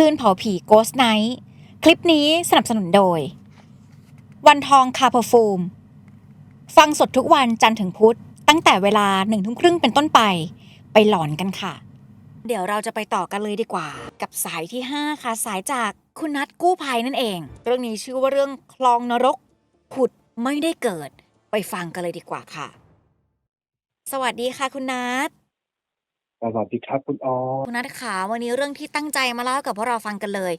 คืนเผาผี Ghost Night คลิปนี้สนับสนุนโดย วันทองคาเพอร์ฟูม ฟังสดทุกวันจันทร์ถึงพุธ ตั้งแต่เวลาหนึ่งทุ่มครึ่งเป็นต้นไป ไปหลอนกันค่ะ เดี๋ยวเราจะไปต่อกันเลยดีกว่า กับสายที่ 5 ค่ะ สายจากคุณนัทกู้ภัยนั่นเอง เรื่องนี้ชื่อว่าเรื่องคลองนรกผุดไม่ได้เกิด ไปฟังกันเลยดีกว่าค่ะ สวัสดีค่ะคุณนัท วัสดีครับคุณออคุณนัทขาวันนี้เรื่องที่ตั้งใจมาเล่าให้กับพวกเราฟังกันเลย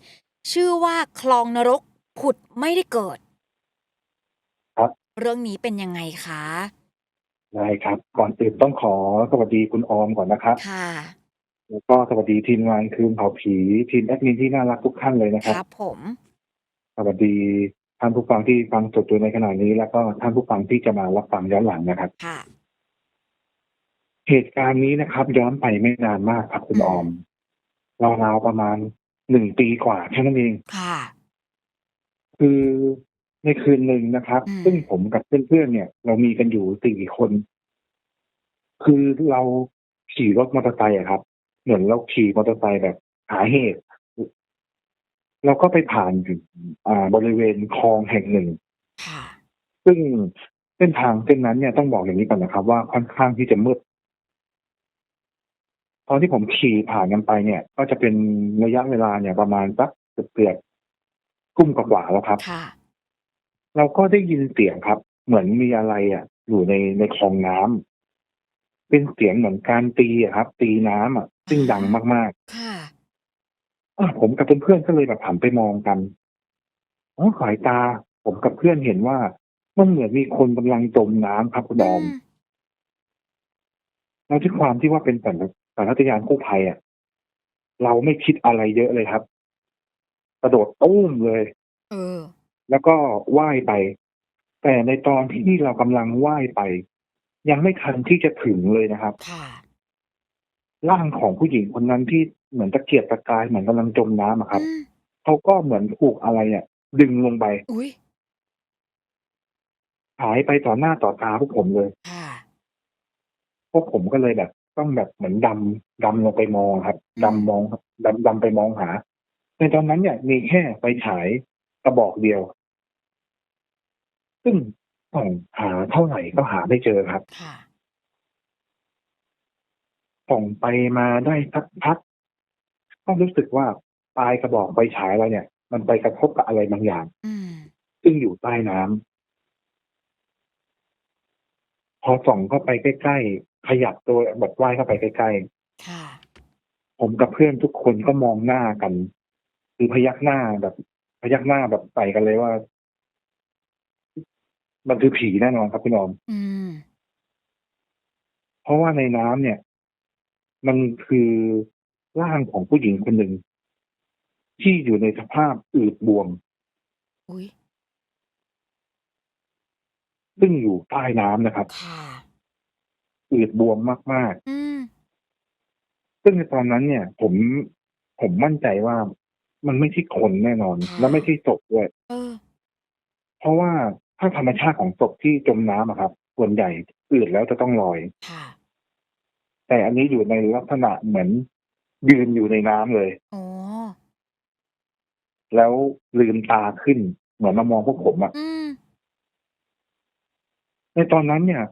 ชื่อว่าคลองนรกผุดไม่ได้เกิด ครับ เรื่องนี้เป็นยังไงคะได้ครับ ก่อนอื่นต้องขอสวัสดีคุณออมก่อนนะครับ ค่ะ แล้วก็สวัสดีทีมงานคืนเผาผีทีมแอดมินที่น่ารักทุกท่านเลยนะคครับ รับผม สวัสดีท่านผู้ฟังที่ฟังสดอยู่ในขณะนี้ แล้วก็ท่านผู้ฟังที่จะมารับฟังย้อนหลังนะครับ ค่ะ เหตุการณ์นี้นะครับ ย้อนไปไม่นานมากครับคุณออมราวๆประมาณหนึ่งปีกว่าแค่นั้นเอง ค่ะ คือในคืนหนึ่งนะครับ อืม ซึ่งผมกับเพื่อนๆเนี่ย เรามีกันอยู่สี่คน คือเราขี่รถมอเตอร์ไซค์อะครับ เหมือนเราขี่มอเตอร์ไซค์แบบหาเหตุ เราก็ไปผ่านอยู่อ่า บริเวณคลองแห่งหนึ่ง ค่ะ ซึ่งเส้นทางเส้นนั้นเนี่ยต้องบอกอย่างนี้ก่อนนะครับ ว่าค่อนข้างที่จะมืด ตอนที่ผมขี่ผ่านกันไปเนี่ย ก็จะเป็นระยะเวลาเนี่ยประมาณสักเกือบๆกุ้มกว่าๆแล้วครับค่ะเราก็ได้ยินเสียงครับ เหมือนมีอะไรอะ อยู่ในในคลองน้ำเป็นเสียงเหมือนการตีอะครับ ตีน้ำอะ ซึ่งดังมากค่ะๆอะผมกับเพื่อนๆก็เลยแบบหันไปมองกันอ๋อสายตา ผมกับเพื่อนเห็นว่ามันเหมือนมีคนกำลังจมน้ำครับคุณดอมแล้วที่ความที่ว่าเป็นสัญ สัญชาตญาณกู้ภัยอะเราไม่คิดอะไรเยอะเลยครับ กระโดดตุ้มเลย เออ แล้วก็ว่ายไป แต่ในตอนที่เรากำลังว่ายไป ยังไม่ทันที่จะถึงเลยนะครับ ค่ะ ร่างของผู้หญิงคนนั้นที่เหมือนตะเกียกตะกายเหมือนกำลังจมน้ำอะครับ อืมเขาก็เหมือนถูกอะไรอะดึงลงไปอุ้ยหายไปต่อหน้าต่อตาพวกผมเลย ค่ะ พวกผมก็เลยแบบ ต้องแบบเหมือนดำดำลงไปมองครับดำมองดำดำไปมองหา ในตอนนั้นเนี่ย มีแค่ไฟฉายกระบอกเดียว ซึ่งส่องหาเท่าไหร่ก็หาไม่เจอครับค่ะส่องไปมาได้สักพักก็รู้สึกว่าปลายกระบอกไฟฉายเราเนี่ย มันไปกระทบกับอะไรบางอย่างอืมซึ่งอยู่ใต้น้ำพอส่องเข้าไปใกล้ๆ ขยับตัวแบบว่ายเข้าไปใกล้ค่ะๆผมกับเพื่อนทุกคนก็มองหน้ากัน คือพยักหน้าแบบ พยักหน้าแบบใส่กันเลยว่า มันคือผีแน่นอนครับพี่น้องอืมเพราะว่าในน้ำเนี่ย มันคือร่างของผู้หญิงคนหนึ่งที่อยู่ในสภาพอืดบวมอุ้ยซึ่งอยู่ใต้น้ำนะครับค่ะ อืดบวมมากอืมๆ ซึ่งในตอนนั้นเนี่ย ผมผมมั่นใจว่ามันไม่ใช่คนแน่นอนค่ะและไม่ใช่ศพด้วย เออ เพราะว่าถ้าธรรมชาติของศพที่จมน้ำอะครับ ส่วนใหญ่อืดแล้วจะต้องลอย ค่ะ แต่อันนี้อยู่ในลักษณะเหมือนยืนอยู่ในน้ำเลย โอ้ แล้วลืมตาขึ้น เหมือนมามองพวกผมอะอืม ในตอนนั้นเนี่ย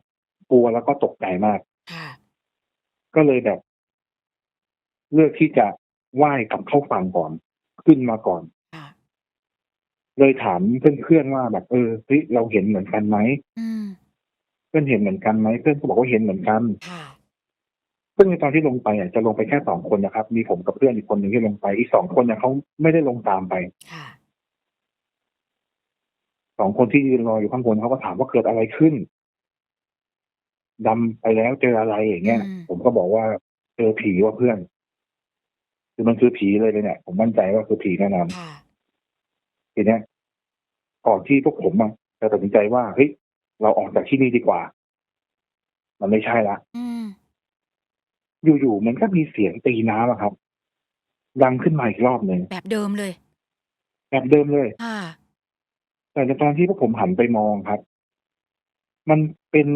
กลัวแล้วก็ตกใจมากค่ะก็เลยแบบ เลือกที่จะว่ายกลับเข้าฝั่งก่อน ขึ้นมาก่อนค่ะเลยถามเพื่อนๆว่าแบบ เออเฮ้ยเราเห็นเหมือนกันไหมอืมเพื่อนเห็นเหมือนกันไหมเพื่อนก็บอกว่าเห็นเหมือนกันค่ะซึ่งในตอนที่ลงไปอะจะลงไปแค่สองคนนะครับ มีผมกับเพื่อนอีกคนหนึ่งที่ลงไป อีกสองคนเนี่ยเขาไม่ได้ลงตามไปค่ะสองคนที่ยืนรออยู่ข้างบนเขาก็ถามว่าเกิดอะไรขึ้น ดำไปแล้วเจออะไรอย่างเงี้ย อืม ผมก็บอกว่าเจอผีว่าเพื่อน คือมันคือผีเลยเลยเนี่ยผมมั่นใจว่าคือผีแน่นอน ค่ะ ทีเนี้ยก่อนที่พวกผมอะจะตัดสินใจว่าเฮ้ยเราออกจากที่นี่ดีกว่า มันไม่ใช่ละอืม อยู่ๆมันก็มีเสียงตีน้ำอะครับ ดังขึ้นมาอีกรอบหนึ่งแบบเดิมเลย แบบเดิมเลย ค่ะ แต่ในตอนที่พวกผมหันไปมองครับ มันเป็น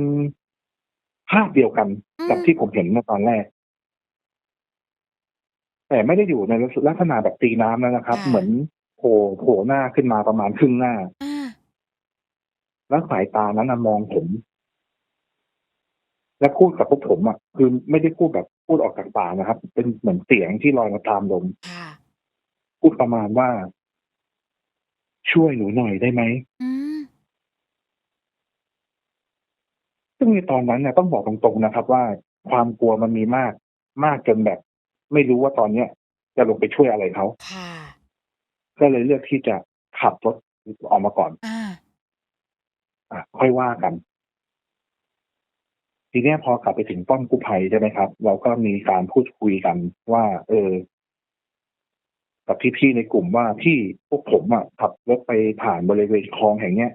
ภาพเดียวกันอืมกับที่ผมเห็นเมื่อตอนแรก แต่ไม่ได้อยู่ในลักษณะแบบตีน้ำแล้วนะครับค่ะเหมือนโผล่โผล่หน้าขึ้นมาประมาณครึ่งหน้าอ่าแล้วสายตานั้นนะมองผม แล้วพูดกับพวกผมอะ คือไม่ได้พูดแบบพูดออกจากปากนะครับ เป็นเหมือนเสียงที่ลอยมาตามลมค่ะพูดประมาณว่า ช่วยหนูหน่อยได้ไหมอืม ซึ่ งในตอนนั้นเนี่ยต้องบอกตรงๆนะครับ ว่าความกลัวมันมีมากมากจนแบบ ไม่รู้ว่าตอนเนี้ยจะลงไปช่วยอะไรเขาค่ะก็เลยเลือกที่จะขับรถออกมาก่อนอ่าอะค่อยว่ากัน ทีเนี้ยพอกลับไปถึงป้อมกู้ภัยใช่ไหมครับ เราก็มีการพูดคุยกันว่า เออ กับพี่ๆในกลุ่มว่าที่พวกผมอะขับรถไปผ่านบริเวณคลองแห่งเนี้ย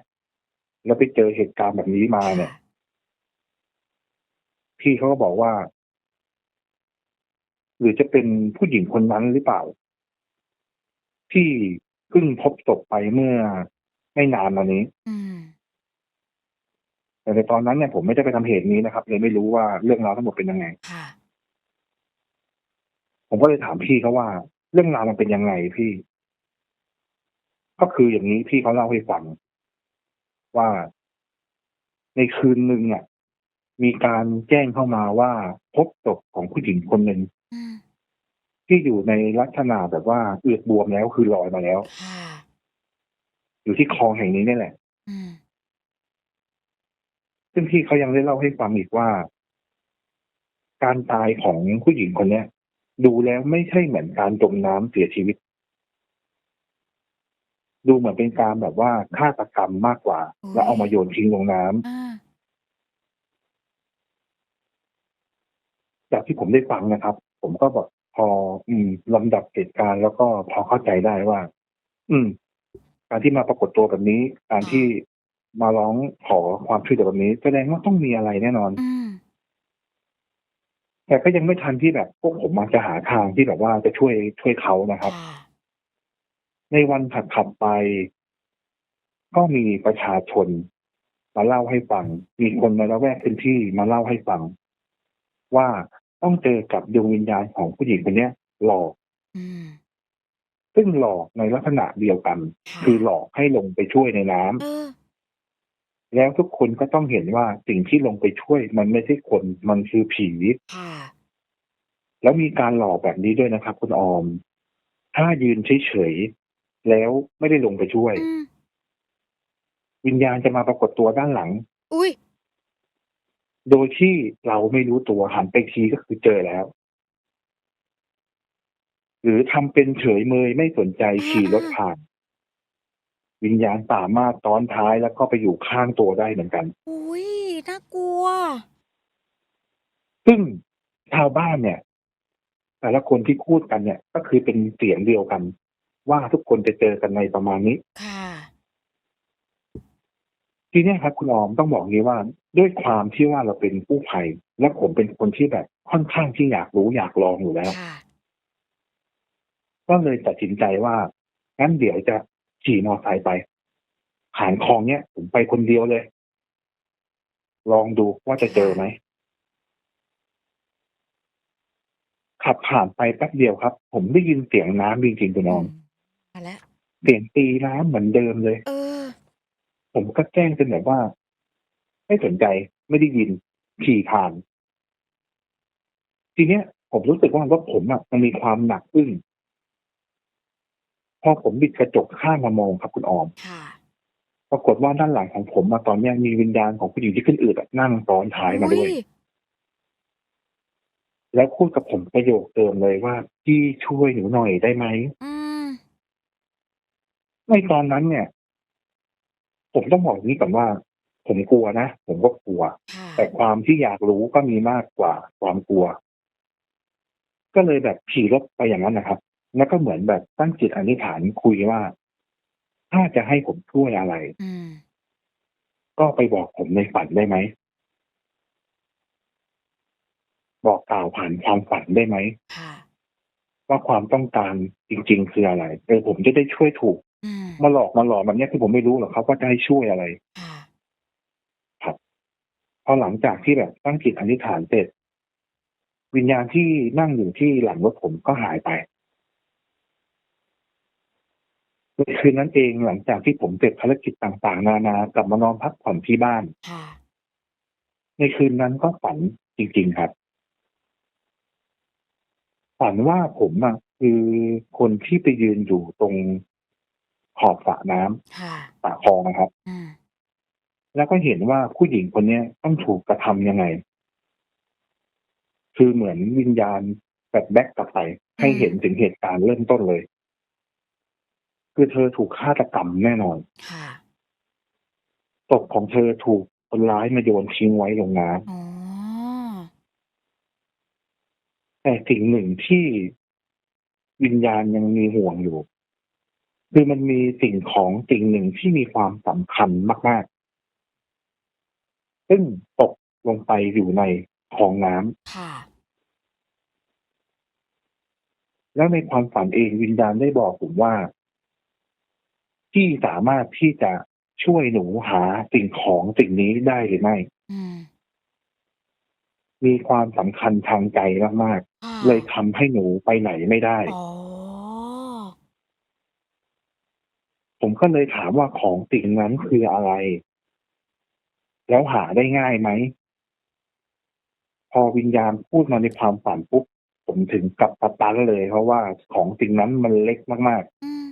แล้วไปเจอเหตุการณ์แบบนี้มาเนี่ยค่ะ พี่เขาก็บอกว่า หรือจะเป็นผู้หญิงคนนั้นหรือเปล่า ที่เพิ่งพบศพไปเมื่อไม่นานมานี้อืมแต่ในตอนนั้นเนี่ยผมไม่ได้ไปทำเหตุนี้นะครับเลยไม่รู้ว่าเรื่องราวทั้งหมดเป็นยังไงค่ะผมก็เลยถามพี่เขาว่า เรื่องราวมันเป็นยังไงพี่ ก็คืออย่างนี้พี่เขาเล่าให้ฟังว่าในคืนหนึ่งอะ มีการแจ้งเข้ามาว่าพบศพของผู้หญิงคนหนึ่งอืมที่อยู่ในลักษณะแบบว่าเอือดบวมแล้วคือลอยมาแล้วค่ะอยู่ที่คลองแห่งนี้นี่แหละอืมซึ่งพี่เขายังได้เล่าให้ฟังอีกว่า การตายของผู้หญิงคนเนี้ยดูแล้วไม่ใช่เหมือนการจมน้ำเสียชีวิต ดูเหมือนเป็นการแบบว่าฆาตกรรมมากกว่า แล้วเอามาโยนทิ้งลงน้ำอ่า จากที่ผมได้ฟังนะครับ ผมก็บอกพอ อืมลำดับเหตุการณ์แล้วก็พอเข้าใจได้ว่า อืม การที่มาปรากฏตัวแบบนี้ การที่มาร้องขอความช่วยเหลือแบบนี้ แสดงว่าต้องมีอะไรแน่นอน อืมแต่ก็ยังไม่ทันที่แบบพวกผมมาจะหาทางที่แบบว่าจะช่วยช่วยเขานะครับ ค่ะในวันถัดถัดๆไป ก็มีประชาชน มาเล่าให้ฟัง มีคนในละแวกพื้นที่มาเล่าให้ฟัง ว่า ต้องเจอกับดวงวิญญาณของผู้หญิงคนเนี้ยหลอกอืมซึ่งหลอกในลักษณะเดียวกันค่ะคือหลอกให้ลงไปช่วยในน้ำเออแล้วทุกคนก็ต้องเห็นว่าสิ่งที่ลงไปช่วย มันไม่ใช่คนมันคือผีค่ะแล้วมีการหลอกแบบนี้ด้วยนะครับ คุณออม ถ้ายืนเฉยๆแล้วไม่ได้ลงไปช่วยอืมวิญญาณจะมาปรากฏตัวด้านหลัง อุ้ย โดยที่เราไม่รู้ตัวหันไปทีก็คือเจอแล้ว หรือทำเป็นเฉยเมยไม่สนใจขี่รถผ่าน วิญญาณสามารถต้อนท้ายแล้วก็ไปอยู่ข้างตัวได้เหมือนกัน อุ้ยน่ากลัว ซึ่งชาวบ้านเนี่ย แต่ละคนที่พูดกันเนี่ย ก็คือเป็นเสียงเดียวกัน ว่าทุกคนจะเจอกันในประมาณนี้ ค่ะ ทีเนี้ยครับคุณออมต้องบอกงี้ว่า ด้วยความที่ว่าเราเป็นผู้ภัย และผมเป็นคนที่แบบค่อนข้างที่อยากรู้อยากลองอยู่แล้ว ค่ะ ก็เลยตัดสินใจว่างั้นเดี๋ยวจะขี่มอเตอร์ไซค์ไปผ่านคลองเนี้ยผมไปคนเดียวเลย ลองดูว่าจะเจอไหมขับผ่านไปแป๊บเดียวครับ ผมได้ยินเสียงน้ำจริงๆคุณออมมาแล้ว เสียงตีน้ำเหมือนเดิมเลย เออ ผมก็แจ้งเป็นแบบว่า ไม่สนใจไม่ได้ยินขี่ผ่าน ทีเนี้ย ผมรู้สึกว่ารถผมอะมันมีความหนักอึ้งพอผมบิดกระจกข้างมามองครับคุณออมค่ะปรากฏว่าด้านหลังของผมมาตอนเนี้ยมีวิญญาณของผู้หญิงที่ขึ้นอืดอะนั่งซ้อนท้ายมาด้วยอุ๊แล้วพูดกับผมประโยคเดิมเลยว่าพี่ช่วยหนูหน่อยได้ไหมอืมในตอนนั้นเนี่ย ผมต้องบอกอย่างนี้ก่อนว่า ผมกลัวนะ ผมก็กลัวค่ะแต่ความที่อยากรู้ก็มีมากกว่าความกลัว ก็เลยแบบขี่รถไปอย่างนั้นนะครับ แล้วก็เหมือนแบบตั้งจิตอธิษฐานคุยว่า ถ้าจะให้ผมช่วยอะไรอืมก็ไปบอกผมในฝันได้ไหม บอกกล่าวผ่านความฝันได้ไหมค่ะว่าความต้องการจริง ๆ คืออะไรเออผมจะได้ช่วยถูกอืมมาหลอกมาหลอกแบบเนี้ยคือผมไม่รู้หรอกครับว่าจะให้ช่วยอะไรค่ะ พอหลังจากที่แบบตั้งจิตอธิษฐานเสร็จ วิญญาณที่นั่งอยู่ที่หลังรถผมก็หายไปในคืนนั้นเองหลังจากที่ผมเสร็จภารกิจต่างๆ นานากลับมานอนพักผ่อนที่บ้านค่ะในคืนนั้นก็ฝันจริง ๆ ครับ ฝันว่าผมอะคือคนที่ไปยืนอยู่ตรงขอบสระน้ำค่ะสระคลองนะครับ อืม แล้วก็เห็นว่าผู้หญิงคนเนี้ยต้องถูกกระทำยังไง คือเหมือนวิญญาณแบบแบ็กกลับไป ให้เห็นถึงเหตุการณ์เริ่มต้นเลย คือเธอถูกฆาตกรรมแน่นอนค่ะศพของเธอถูกคนร้ายมาโยนทิ้งไว้ลงน้อ๋อำแต่สิ่งหนึ่งที่วิญญาณยังมีห่วงอยู่ คือมันมีสิ่งของสิ่งหนึ่งที่มีความสำคัญมากๆ ซึ่งตกลงไปอยู่ในคลองน้ำค่ะ แล้วในความฝันเองวิญญาณได้บอกผมว่าที่สามารถที่จะช่วยหนูหาสิ่งของสิ่งนี้ได้หรือไม่ อืมมีความสำคัญทางใจมากค่ะๆ เลยทำให้หนูไปไหนไม่ได้ อ๋อ ผมก็เลยถามว่าของสิ่งนั้นคืออะไร แล้วหาได้ง่ายไหม พอวิญญาณพูดมาในความฝันปุ๊บผมถึงกับสตันเลย เพราะว่าของสิ่งนั้นมันเล็กมากอืม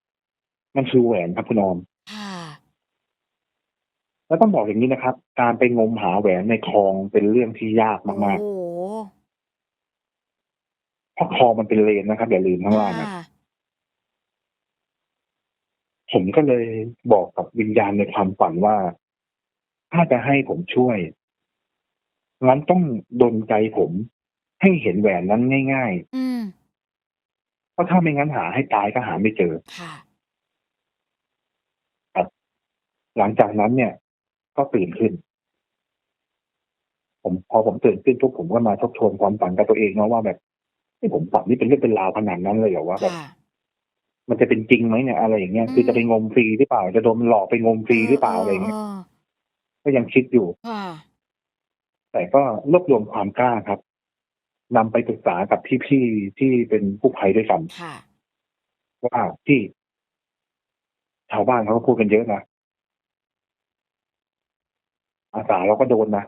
ๆ มันคือแหวนครับคุณออม ค่ะ แล้วต้องบอกอย่างนี้นะครับ การไปงมหาแหวนในคลองเป็นเรื่องที่ยากมากโอ้โหๆเพราะคลองมันเป็นเลนนะครับอย่าลืมข้างล่างนะ ค่ะผมก็เลยบอกกับวิญญาณในความฝันว่า ถ้าจะให้ผมช่วยงั้นต้องดนใจผม ให้เห็นแหวนนั้นง่าย อืมๆ เพราะถ้าไม่งั้นหาให้ตายก็หาไม่เจอ ค่ะ หลังจากนั้นเนี่ย ก็ตื่นขึ้น ผมพอผมตื่นขึ้นทุกผมก็มาทบทวนความฝันกับตัวเองเนาะว่าแบบที่ผมฝันนี่เป็นเรื่องเป็นราวขนาดนั้นเลยเหรอว่าแบบค่ะ มันจะเป็นจริงไหมเนี่ยอะไรอย่างเงี้ย คือจะไปงมฟรีหรือเปล่า จะโดนหลอกไปงมฟรีหรือเปล่าอะไรอย่างเงี้ย ก็ยังคิดอยู่ค่ะแต่ก็รวบรวมความกล้าครับนำไปปรึกษากับพี่ๆที่เป็นผู้ภัยด้วยกันค่ะว่าที่ ชาวบ้านเขาก็พูดกันเยอะนะอาสาเราก็โดนนะ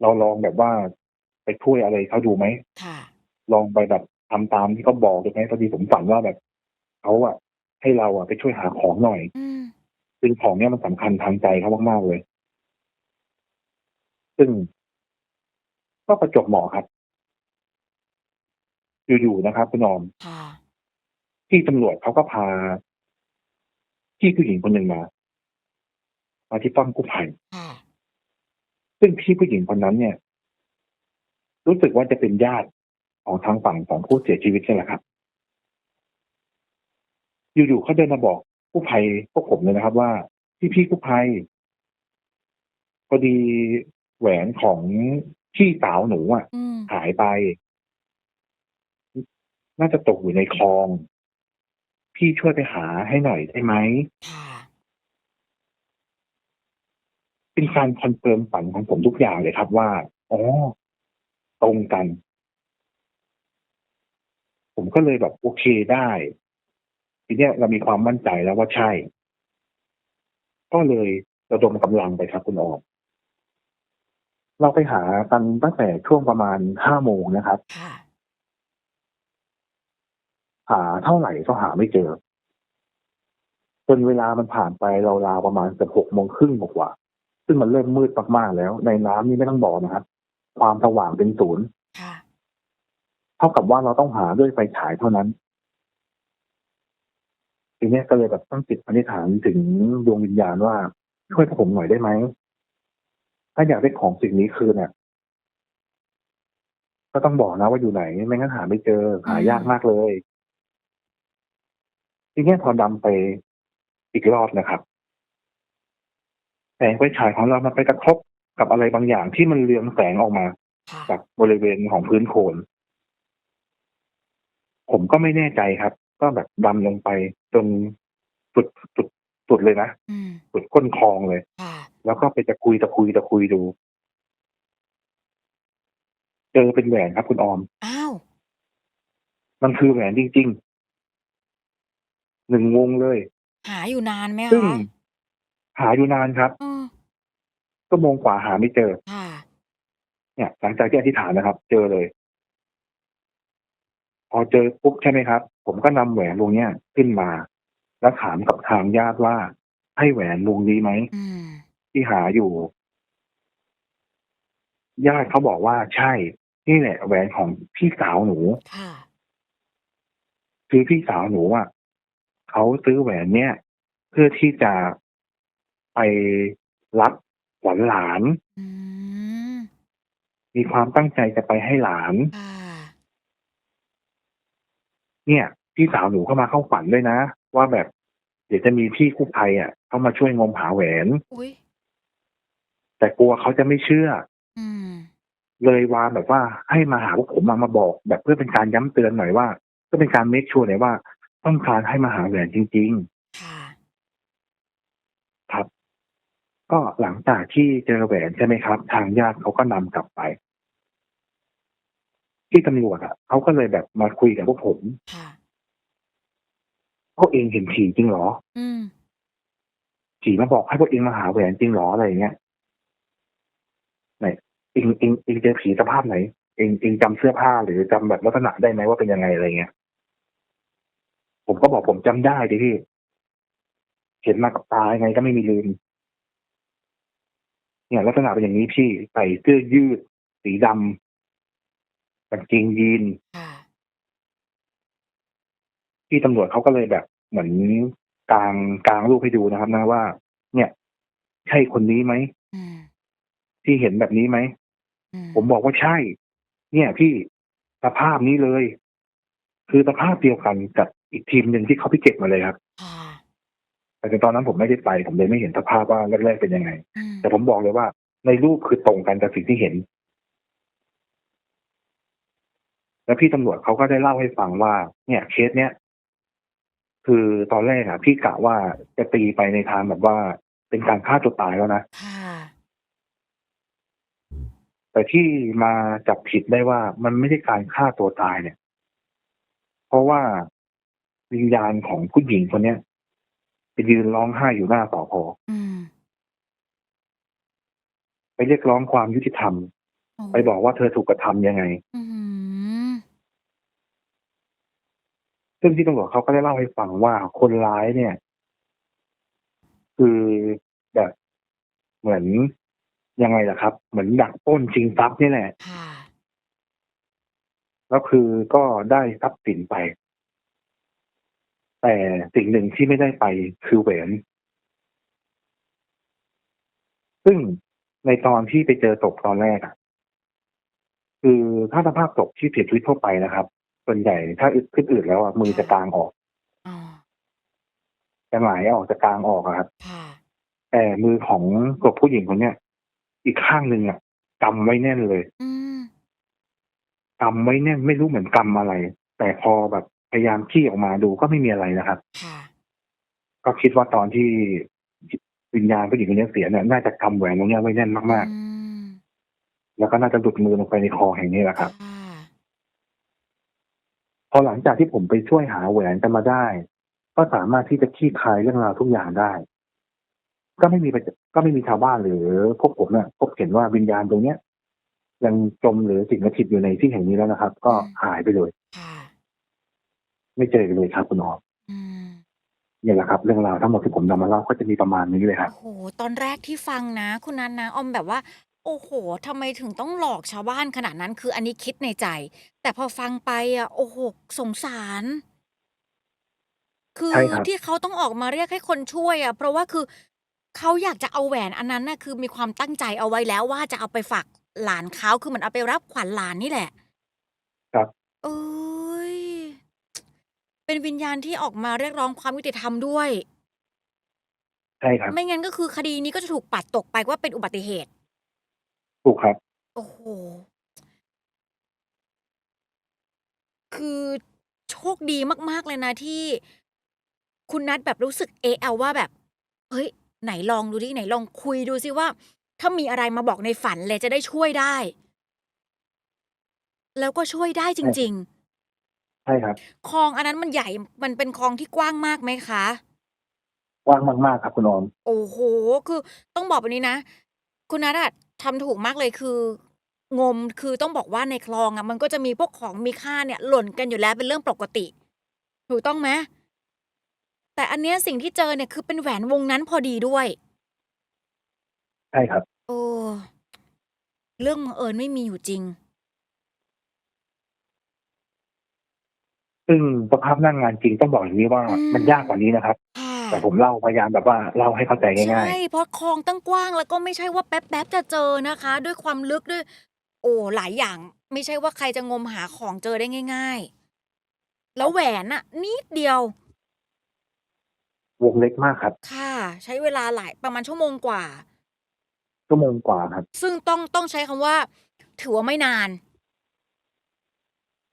เราลองแบบว่าไปช่วยอะไรเขาดูไหมค่ะลองไปแบบทำตามที่เขาบอกดูไหมพอดีผมฝันว่าแบบเขาอะให้เราอะไปช่วยหาของหน่อย อื มซึ่งของเนี้ยมันสำคัญทางใจเขามากๆเลย ซึ่งก็ประจวบเหมาะครับ อยู่ๆนะครับคุณนอมค่ะที่ตำรวจเขาก็พาพี่ผู้หญิงคนหนึ่งมามาที่ป้อมกู้ภัยค่ะซึ่งพี่ผู้หญิงคนนั้นเนี่ย รู้สึกว่าจะเป็นญาติของทางฝั่งของผู้เสียชีวิตใช่ไหมครับ อยู่ๆเขาเดินมาบอก กู้ภัยพวกผมเลยนะครับ ว่าพี่พี่ๆกู้ภัยพอดีแหวนของพี่สาวหนูอะอืมหายไป น่าจะตกอยู่ในคลอง พี่ช่วยไปหาให้หน่อยได้ไหมค่ะเป็นการคอนเฟิร์มฝันของผมทุกอย่างเลยครับว่าอ๋อตรงกัน ผมก็เลยแบบโอเคได้ ทีเนี้ยเรามีความมั่นใจแล้วว่าใช่ ก็เลยระดมกำลังไปครับคุณออมเราไปหากันตั้งแต่ช่วงประมาณห้าโมงนะครับค่ะหาเท่าไหร่ก็หาไม่เจอ จนเวลามันผ่านไปราวๆประมาณเกือบหกโมงครึ่งกว่าๆซึ่งมันเริ่มมืดมากๆแล้ว ในน้ำนี่ไม่ต้องบอกนะครับ ความสว่างเป็นศูนย์ค่ะเท่ากับว่าเราต้องหาด้วยไฟฉายเท่านั้น ทีเนี้ยก็เลยแบบต้องจิตอธิษฐานถึงดวงวิญญาณว่าช่วยพวกผมหน่อยได้ไหมถ้าอยากได้ของสิ่งนี้คืนเนี่ยก็ต้องบอกนะว่าอยู่ไหน ไม่งั้นหาไม่เจอ หายากมากเลย ทีเนี้ยพอดำไปอีกรอบนะครับแสงไฟฉายของเรามันไปกระทบกับอะไรบางอย่างที่มันเรืองแสงออกมาค่ะจากบริเวณของพื้นโคลนผมก็ไม่แน่ใจครับ ก็แบบดำลงไปจนสุดสุดสุดเลยนะอืมสุดก้นคลองเลย ค่ะ แล้วก็ไปตะคุยตะคุยตะคุยดู เจอเป็นแหวนครับ คุณออม อ้าว มันคือแหวนจริงๆหนึ่งวงเลย หาอยู่นานไหมซึ่งคะหาอยู่นานครับเออก็มงกว่าหาไม่เจอ ค่ะ เนี่ย หลังจากที่อธิษฐานนะครับ เจอเลย พอเจอปุ๊บใช่ไหมครับ ผมก็นำแหวนวงเนี้ยขึ้นมา แล้วถามกับทางญาติว่า ให้แหวนวงนี้ไหมอืมที่หาอยู่ญาติเขาบอกว่าใช่ นี่แหละแหวนของพี่สาวหนูค่ะคือพี่สาวหนูอะเขาซื้อแหวนเนี้ยเพื่อที่จะไปรับหวานหลานอืมมีความตั้งใจจะไปให้หลานค่ะเนี่ย พี่สาวหนูเข้ามาเข้าฝันด้วยนะ ว่าแบบ เดี๋ยวจะมีพี่กู้ภัยอะเข้ามาช่วยงมหาแหวน อุ้ยแต่กลัวเขาจะไม่เชื่อ อืม เลยวานแบบว่าให้มาหาพวกผมมามาบอก แบบเพื่อเป็นการย้ำเตือนหน่อยว่าเพื่อเป็นการเมคชัวร์หน่อยว่า ต้องการให้มาหาแหวนจริง ค่ะ ๆ ครับ ก็หลังจากที่เจอแหวนใช่ไหมครับ ทางญาติเขาก็นำกลับไป ที่ตำรวจอะเขาก็เลยแบบมาคุยกับพวกผม ค่ะ พวกเองเห็นผีจริงเหรอ อืมผีมาบอกให้พวกเองมาหาแหวนจริงเหรออะไรอย่างเงี้ยไหนเองเองเองเจอผีสภาพไหน เองเองจำเสื้อผ้าหรือจำแบบลักษณะได้ไหมว่าเป็นยังไงอะไรเงี้ย ผมก็บอกผมจำได้ดิพี่ เห็นมากับตายังไงก็ไม่มีลืม เนี่ยลักษณะเป็นอย่างนี้พี่ใส่เสื้อยืด สีดำกางเกงยีน ค่ะ ที่ตำรวจเขาก็เลยแบบเหมือนกลางกลางรูปให้ดูนะครับ นะว่า เนี่ย ใช่คนนี้ไหมอืมที่เห็นแบบนี้ไหมอืมผมบอกว่าใช่ เนี่ยพี่สภาพนี้เลย คือสภาพเดียวกันกับอีกทีมหนึ่งที่เขาไปเก็บมาเลยครับค่ะแต่ตอนนั้นผมไม่ได้ไป ผมเลยไม่เห็นสภาพว่าแรกๆเป็นยังไงอืมแต่ผมบอกเลยว่า ในรูปคือตรงกันกับสิ่งที่เห็น แล้วพี่ตำรวจเขาก็ได้เล่าให้ฟังว่า เนี่ย เคสเนี้ย คือตอนแรกอะพี่กะว่าจะตีไปในทางแบบว่าเป็นการฆ่าตัวตายแล้วนะ ค่ะ แต่ที่มาจับผิดได้ว่ามันไม่ใช่การฆ่าตัวตายเนี่ย เพราะว่าวิญญาณของผู้หญิงคนเนี้ยไปยืนร้องไห้อยู่หน้าสพอืมไปเรียกร้องความยุติธรรม โอ้ไปบอกว่าเธอถูกกระทำยังไง อืม ซึ่งที่ตำรวจเขาก็ได้เล่าให้ฟังว่าคนร้ายเนี่ย คือแบบเหมือนยังไงล่ะครับ เหมือนดักปล้นชิงทรัพย์นี่แหละค่ะแล้วคือก็ได้ทรัพย์สินไป แต่สิ่งหนึ่งที่ไม่ได้ไปคือแหวน ซึ่งในตอนที่ไปเจอศพตอนแรกอะคือถ้าสภาพศพที่เสียชีวิตทั่วไปนะครับ ส่วนใหญ่ถ้าอึดขึ้นอืดแล้วอะมือจะกลางออกอ๋อจะหงายออกจะกลางออกอะครับค่ะแต่มือของศพผู้หญิงคนเนี้ยอีกข้างหนึ่งอะกำไว้แน่นเลยอืมกำไว้แน่นไม่รู้เหมือนกำอะไร แต่พอแบบพยายามขี้ออกมาดูก็ไม่มีอะไรนะครับค่ะก็คิดว่าตอนที่วิญญาณผู้หญิงคนนี้เสียเนี่ยน่าจะกำแหวนตรงเนี้ยไว้แน่นมากอืมๆแล้วก็น่าจะหลุดมือลงไปในคอแห่งนี้แหละครับค่ะพ อหลังจากที่ผมไปช่วยหาแหวนกันมาได้ ก็สามารถที่จะคลี่คลายเรื่องราวทุกอย่างได้ ก็ไม่มีประก็ไม่มีชาวบ้านหรือพวกผมเนี่ยพบเห็นว่าวิญญาณตรงเนี้ย ยังจมหรือสิงสถิตอยู่ในที่แห่งนี้แล้วนะครับ ก็หายไปเลยค่ะไม่เจออีกเลยครับคุณหมออืมเนี่ยแหละครับเรื่องราวทั้งหมดที่ผมนำมาเล่าก็จะมีประมาณนี้เลยครับโอ้โหตอนแรกที่ฟังนะ คุณนันนะออมแบบว่า โอ้โหทำไมถึงต้องหลอกชาวบ้านขนาดนั้น คืออันนี้คิดในใจ แต่พอฟังไปอะโอ้โหสงสาร คือใช่ครับ ที่เขาต้องออกมาเรียกให้คนช่วยอะเพราะว่าคือเขาอยากจะเอาแหวนอันนั้นน่ะ คือมีความตั้งใจเอาไว้แล้วว่า จะเอาไปฝากหลานเขา คือเหมันเอาไปรับขวัญหลานนี่แหละ ครับ เอ้ยเป็นวิญญาณที่ออกมาเรียกร้องความยุติธรรมด้วย ใช่ครับ ไม่งั้น ก็คือคดีนี้ก็จะถูกปัดตกไปว่าเป็นอุบัติเหตุ ถูกครับ โอ้โหคือโชคดีมาก ๆ เลยนะที่ คุณนัทแบบรู้สึก เอะเอาว่าแบบ เฮ้ย ไหนลองดูดิไหนลองคุยดูซิว่า ถ้ามีอะไรมาบอกในฝันเลย จะได้ช่วยได้ แล้วก็ช่วยได้จใช่ริงใช่ครับๆคลองอันนั้นมันใหญ่ มันเป็นคลองที่กว้างมากไหมคะ?กว้างมาก ๆ ครับคุณออม โอ้โฮ คือต้องบอกแบบนี้นะ คุณนัทอะ ทำถูกมากเลยคืองมคือต้องบอกว่าในคลองอะมันก็จะมีพวกของมีค่าเนี่ยหล่นกันอยู่แล้วเป็นเรื่องปกติ ถูกต้องไหม?แต่อันเนี้ยสิ่งที่เจอเนี่ยคือเป็นแหวนวงนั้นพอดีด้วย ใช่ครับเออเรื่องบังเอิญไม่มีอยู่จริง ซึ่งสภาพหน้างงานจริงต้องบอกอย่างนี้ว่าอืมันมยากกว่านี้นะครับ ค่ะ แต่ผมเล่าพยายามแบบว่าเล่าให้เข้าใจใช่ง่ายเพราะคลองตั้งกว้างแล้วก็ไม่ใช่ว่าแป๊บๆจะเจอนะคะ ด้วยความลึกด้วย โอ้หลายอย่าง ไม่ใช่ว่าใครจะงมหาของเจอได้ง่าย ๆ แล้วแหวนน่ะนิดเดียวๆวงเล็กมากครับ ค่ะ ใช้เวลาหลายประมาณชั่วโมงกว่า ชั่วโมงกว่าครับ ซึ่งต้องต้องใช้คำว่า ถือว่าไม่นาน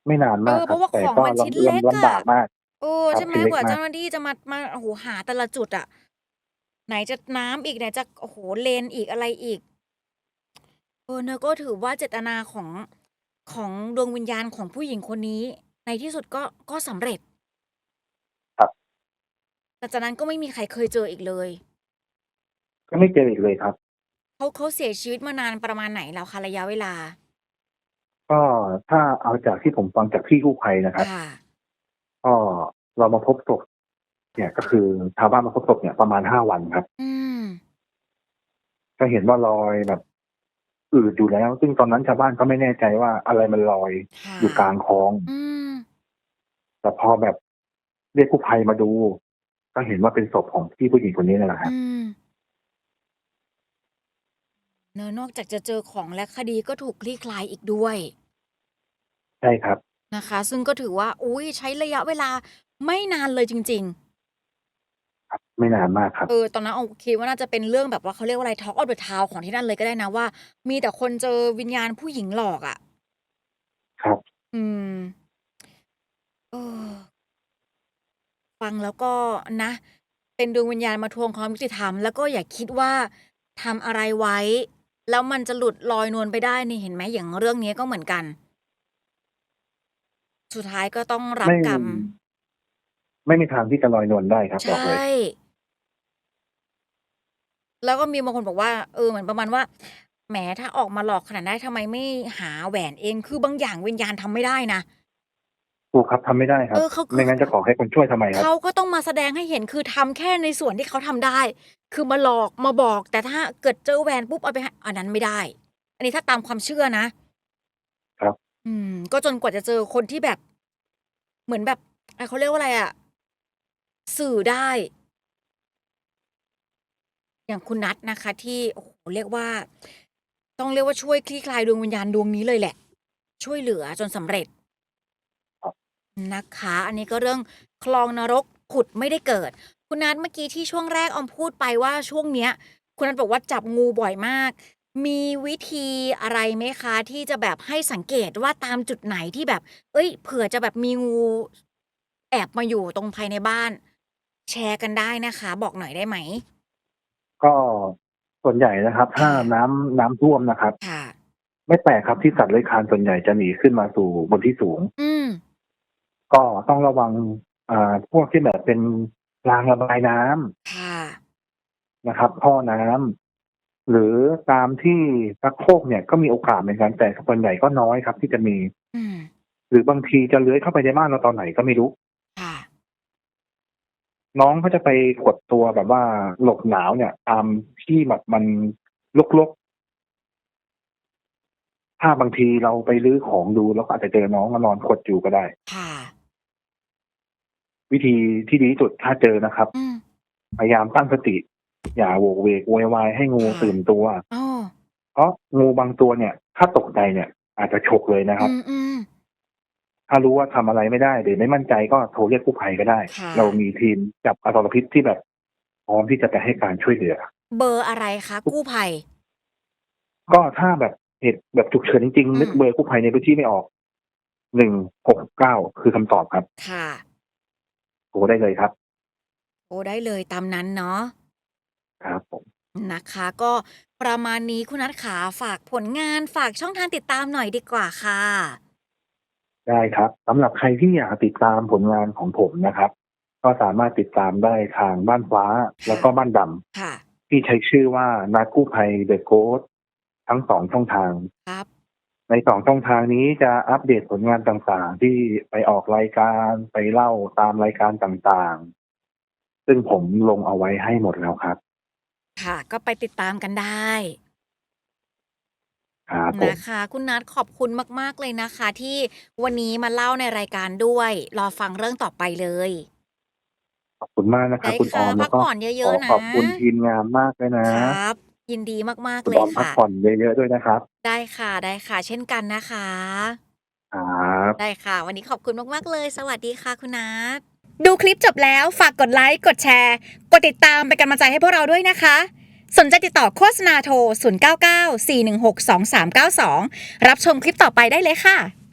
ไม่นานเอมากอคเพรับราะว่าแต่ของก็มันลชิ้นำเล็กลำอลำบาะกมาก เออครัใช่บไหมชิ้นเล็กกว่ามาเจ้าก หน้าที่จะมามาโอ้โฮหาแต่ละจุดอะไหนจะน้ำอีกไหนจะโอ้โฮเลนอีกอะไรอีก เออเนาะก็ถือว่าเจตนาของของดวงวิญญาณของผู้หญิงคนนี้ ในที่สุดก็ก็สำเร็จครับ หลังจากนั้นก็ไม่มีใครเคยเจออีกเลย ก็ไม่เจออีกเลยครับ เขาเขาเสียชีวิตมานานประมาณไหนแล้วคะระยะเวลา?ก็ถ้าเอาจากที่ผมฟังจากพี่กู้ภัยนะครับ ค่ะ ก็ เรามาพบศพเนี่ยก็คือชาวบ้านมาพบศพเนี่ยประมาณ5วันครับอืมก็เห็นว่ารอยแบบอืดอยู่แล้ว ซึ่งตอนนั้นชาวบ้านก็ไม่แน่ใจว่าอะไรมันลอยค่ะอยู่กลางคลอง อืมแต่พอแบบเรียกกู้ภัยมาดู ก็เห็นว่าเป็นศพของพี่ผู้หญิงคนนี้นั่นแหละครับ อืมเนาะนอกจากจะเจอของและคดีก็ถูกคลี่คลายอีกด้วย ใช่ครับ นะคะ ซึ่งก็ถือว่า อุ๊ยใช้ระยะเวลา ไม่นานเลยจริง ๆ ครับ ไม่นานมากครับ เออ ตอนนั้น โอเค ว่าน่าจะเป็นเรื่องแบบว่า เขาเรียกว่าอะไร Talk of the Town ของที่นั่นเลยก็ได้นะว่า มีแต่คนเจอวิญญาณผู้หญิงหลอกอะ ครับ อืม เออ ฟังแล้วก็นะ เป็นดวงวิญญาณมาทวงความยุติธรรม แล้วก็อย่าคิดว่า ทำอะไรไว้ แล้วมันจะหลุดลอยนวลไปได้นี่ เห็นไหม อย่างเรื่องนี้ก็เหมือนกัน สุดท้ายก็ต้องรัไม่บกรรม ไม่มีทางที่จะลอยนวลได้ครับใชบอกเลย่แล้วก็มีบางคนบอกว่า เออ เหมือนประมาณว่า แหม ถ้าออกมาหลอกขนาดนั้นได้ทำไมไม่หาแหวนเอง คือบางอย่างวิญญาณทำไม่ได้นะ ถูกครับทำไม่ได้ครัเอบ อเขาไม่คืองั้นจะขอให้คนช่วยทำไมครับ เขาก็ต้องมาแสดงให้เห็นคือทำแค่ในส่วนที่เขาทำได้ คือมาหลอกมาบอก แต่ถ้าเกิดเจอแหวนปุ๊บเอาไปให้อันนั้นไม่ได้ อันนี้ถ้าตามความเชื่อนะครับ อืม ก็จนกว่าจะเจอคนที่แบบ เหมือนแบบอ่าเขาเรียกว่าอะไรอะ สื่อได้ อย่างคุณนัทนะคะที่ โอ้โฮเรียกว่า ต้องเรียกว่าช่วยคลี่คลายดวงวิญญาณดวงนี้เลยแหละ ช่วยเหลือจนสำเร็จ ครับ นะคะ อันนี้ก็เรื่องคลองนรกผุดไม่ได้เกิด คุณนัทเมื่อกี้ที่ช่วงแรกออมพูดไปว่าช่วงเนี้ย คุณนัทบอกว่าจับงูบ่อยมาก มีวิธีอะไรไหมคะ ที่จะแบบให้สังเกตว่าตามจุดไหนที่แบบเฮ้ย เผื่อจะแบบมีงู แอบมาอยู่ตรงภายในบ้าน แชร์กันได้นะคะ บอกหน่อยได้ไหม?ก็ส่วนใหญ่นะครับถ้าค่ะน้ำ น้ำท่วมนะครับ ค่ะ ไม่แปลกครับที่สัตว์เลื้อยคลานส่วนใหญ่จะหนีขึ้นมาสู่บนที่สูง อืม ก็ต้องระวัง อ่า พวกที่แบบเป็นรางระบายน้ำ ค่ะ นะครับ ท่อน้ำ หรือตามที่ชักโครกเนี่ยก็มีโอกาสเหมือนกัน แต่ส่วนใหญ่ก็น้อยครับที่จะมี อืม หรือบางทีจะเลื้อยเข้าไปในบ้านเราตอนไหนก็ไม่รู้ค่ะ น้องเขาจะไปขดตัวแบบว่าหลบหนาวเนี่ย ตามที่แบบมันรกๆ ถ้าบางทีเราไปรื้อของดูเราก็อาจจะเจอน้องมานอนขดอยู่ก็ได้ ค่ะ วิธีที่ดีที่สุดถ้าเจอนะครับ อืมพยายามตั้งสติ อย่าโหวกเหวกโวยวายให้งูค่ะตื่นตัวอ้อเพราะงูบางตัวเนี่ย ถ้าตกใจเนี่ย อาจจะฉกเลยนะคอืรับมๆ ถ้ารู้ว่าทำอะไรไม่ได้หรือไม่มั่นใจก็โทรเรียกกู้ภัยก็ได้ค่ะเรามีทีมจับอสรพิษที่แบบพร้อมที่จะไปให้การช่วยเหลือ เบอร์อะไรคะกู้ภัย?ก็ถ้าแบบเหตุแบบฉุกเฉินจริงอืๆนึกมเบอร์กู้ภัยในพื้นที่ไม่ออก169คือคำตอบครับ ค่ะโทรได้เลยครับโทรได้เลยตามนั้นเนาะครับผมนะคะ ก็ประมาณนี้คุณนัทขาฝากผลงานฝากช่องทางติดตามหน่อยดีกว่าค่ะ ได้ครับสำหรับใครที่อยากติดตามผลงานของผมนะครับ ก็สามารถติดตามได้ทางบ้านฟ้าแล้วก็บ้านดำค่ะที่ใช้ชื่อว่านากู้ภัยเดอะโกสทั้งสองช่องทางครับในสองช่องทางนี้จะอัปเดตผลงานต่างๆ ที่ไปออกรายการไปเล่าตามรายการต่างๆ ซึ่งผมลงเอาไว้ให้หมดแล้วครับ ค่ะ ก็ไปติดตามกันได้ ครับผม นะคะ คุณนัทขอบคุณมาก ๆ เลยนะคะ ที่วันนี้มาเล่าในรายการด้วย รอฟังเรื่องต่อไปเลย ขอบคุณมากนะครับได้คุณอค่ะ อมพัแล้วกก็ผ่อนเยขออะ ๆนะขอบคุณทีมงานมากเลยนะ ครับ ยินดีมากๆคุณเลอยอมพักค่ะ ผ่อนเยอะ ๆ ด้วยนะครับ ได้ค่ะ ได้ค่ะ เช่นกันนะคะ ครับ ได้ค่ะ วันนี้ขอบคุณมาก ๆ เลย สวัสดีค่ะ คุณนัท ดูคลิปจบแล้วฝากกดไลค์ กดแชร์ กดติดตามเป็นกำลังใจให้พวกเราด้วยนะคะ สนใจติดต่อโฆษณาโทร 099 416 2392 รับชมคลิปต่อไปได้เลยค่ะ